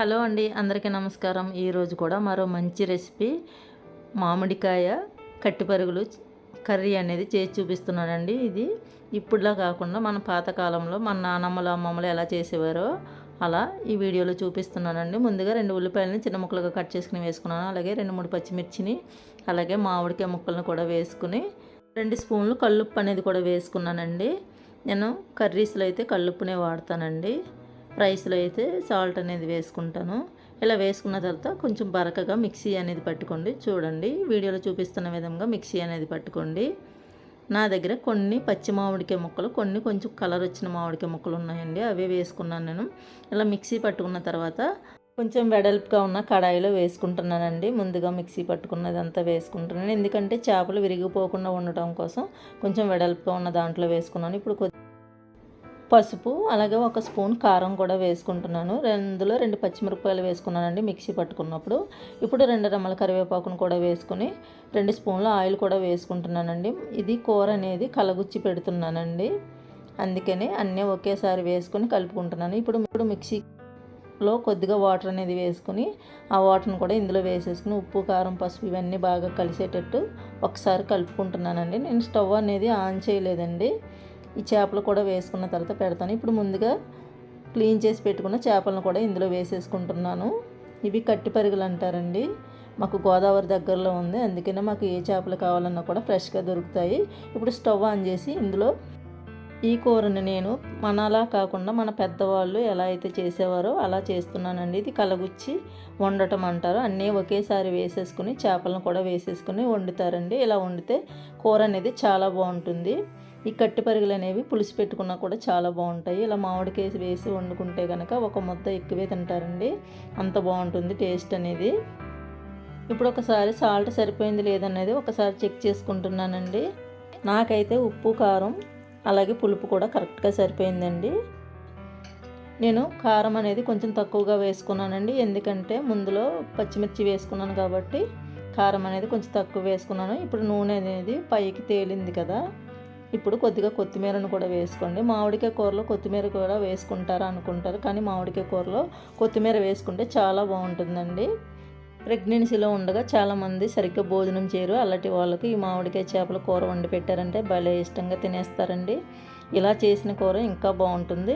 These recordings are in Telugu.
హలో అండి అందరికీ నమస్కారం. ఈరోజు కూడా మరో మంచి రెసిపీ మామిడికాయ కట్టిపరుగులు కర్రీ అనేది చేసి చూపిస్తున్నానండి. ఇది ఇప్పుడులా కాకుండా మన పాతకాలంలో మన నానమ్మలు అమ్మమ్మలు ఎలా చేసేవారో అలా ఈ వీడియోలో చూపిస్తున్నానండి. ముందుగా రెండు ఉల్లిపాయలని చిన్న ముక్కలుగా కట్ చేసుకుని వేసుకున్నాను. అలాగే రెండు మూడు పచ్చిమిర్చిని అలాగే మామిడికాయ ముక్కలను కూడా వేసుకుని రెండు స్పూన్లు కల్లుప్పు అనేది కూడా వేసుకున్నానండి. నేను కర్రీస్లో అయితే కల్లుప్పునే వాడతానండి. రైస్లో అయితే సాల్ట్ అనేది వేసుకుంటాను. ఇలా వేసుకున్న తర్వాత కొంచెం బరకగా మిక్సీ అనేది పట్టుకోండి. చూడండి వీడియోలో చూపిస్తున్న విధంగా మిక్సీ అనేది పట్టుకోండి. నా దగ్గర కొన్ని పచ్చి మామిడికాయ ముక్కలు కొన్ని కొంచెం కలర్ వచ్చిన మామిడికాయ ముక్కలు ఉన్నాయండి. అవే వేసుకున్నాను నేను. ఇలా మిక్సీ పట్టుకున్న తర్వాత కొంచెం వెడల్పుగా ఉన్న కడాయిలో వేసుకుంటున్నానండి. ముందుగా మిక్సీ పట్టుకున్నదంతా వేసుకుంటున్నాను. ఎందుకంటే చేపలు విరిగిపోకుండా ఉండటం కోసం కొంచెం వెడల్పుగా ఉన్న దాంట్లో వేసుకున్నాను. ఇప్పుడు పసుపు అలాగే ఒక స్పూన్ కారం కూడా వేసుకుంటున్నాను. రెండులో రెండు పచ్చిమిరపకాయలు వేసుకున్నానండి మిక్సీ పట్టుకున్నప్పుడు. ఇప్పుడు రెండు రెమ్మల కరివేపాకును కూడా వేసుకుని రెండు స్పూన్ల ఆయిల్ కూడా వేసుకుంటున్నానండి. ఇది కూర అనేది కలగుచ్చి పెడుతున్నానండి. అందుకని అన్నీ ఒకేసారి వేసుకొని కలుపుకుంటున్నాను. ఇప్పుడు ఇప్పుడు మిక్సీలో కొద్దిగా వాటర్ అనేది వేసుకుని ఆ వాటర్ని కూడా ఇందులో వేసేసుకుని ఉప్పు కారం పసుపు ఇవన్నీ బాగా కలిసేటట్టు ఒకసారి కలుపుకుంటున్నానండి. నేను స్టవ్ అనేది ఆన్ చేయలేదండి. ఈ చేపలు కూడా వేసుకున్న తర్వాత పెడతాను. ఇప్పుడు ముందుగా క్లీన్ చేసి పెట్టుకున్న చేపలను కూడా ఇందులో వేసేసుకుంటున్నాను. ఇవి కట్టి పరుగులు అంటారండి. మాకు గోదావరి దగ్గరలో ఉంది. అందుకనే మాకు ఏ చేపలు కావాలన్నా కూడా ఫ్రెష్గా దొరుకుతాయి. ఇప్పుడు స్టవ్ ఆన్ చేసి ఇందులో ఈ కూరని నేను మనలా కాకుండా మన పెద్దవాళ్ళు ఎలా అయితే చేసేవారో అలా చేస్తున్నానండి. ఇది కలగుచ్చి వండటం అంటారు. అన్నీ ఒకేసారి వేసేసుకుని చేపలను కూడా వేసేసుకుని వండుతారండి. ఇలా వండితే కూర అనేది చాలా బాగుంటుంది. ఈ కట్టి పరుగులు అనేవి పులుసు పెట్టుకున్నా కూడా చాలా బాగుంటాయి. ఇలా మామిడికాయ వేసి వండుకుంటే కనుక ఒక ముద్ద ఎక్కువే తింటారండి. అంత బాగుంటుంది టేస్ట్ అనేది. ఇప్పుడు ఒకసారి సాల్ట్ సరిపోయింది లేదనేది ఒకసారి చెక్ చేసుకుంటున్నానండి. నాకైతే ఉప్పు కారం అలాగే పులుపు కూడా కరెక్ట్గా సరిపోయిందండి. నేను కారం అనేది కొంచెం తక్కువగా వేసుకున్నానండి. ఎందుకంటే ముందులో పచ్చిమిర్చి వేసుకున్నాను కాబట్టి కారం అనేది కొంచెం తక్కువ వేసుకున్నాను. ఇప్పుడు నూనె అనేది పైకి తేలింది కదా. ఇప్పుడు కొద్దిగా కొత్తిమీరను కూడా వేసుకోండి. మామిడికాయ కూరలో కొత్తిమీర కూడా వేసుకుంటారా అనుకుంటారు. కానీ మామిడికాయ కూరలో కొత్తిమీర వేసుకుంటే చాలా బాగుంటుందండి. ప్రెగ్నెన్సీలో ఉండగా చాలామంది సరిగ్గా భోజనం చేయరు. అలాంటి వాళ్ళకి ఈ మామిడికాయ చేపల కూర వండి పెట్టారంటే భలే ఇష్టంగా తినేస్తారండి. ఇలా చేసిన కూర ఇంకా బాగుంటుంది.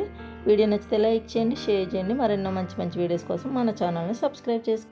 వీడియో నచ్చితే లైక్ చేయండి షేర్ చేయండి. మరెన్నో మంచి మంచి వీడియోస్ కోసం మన ఛానల్ని సబ్స్క్రైబ్ చేసుకోండి.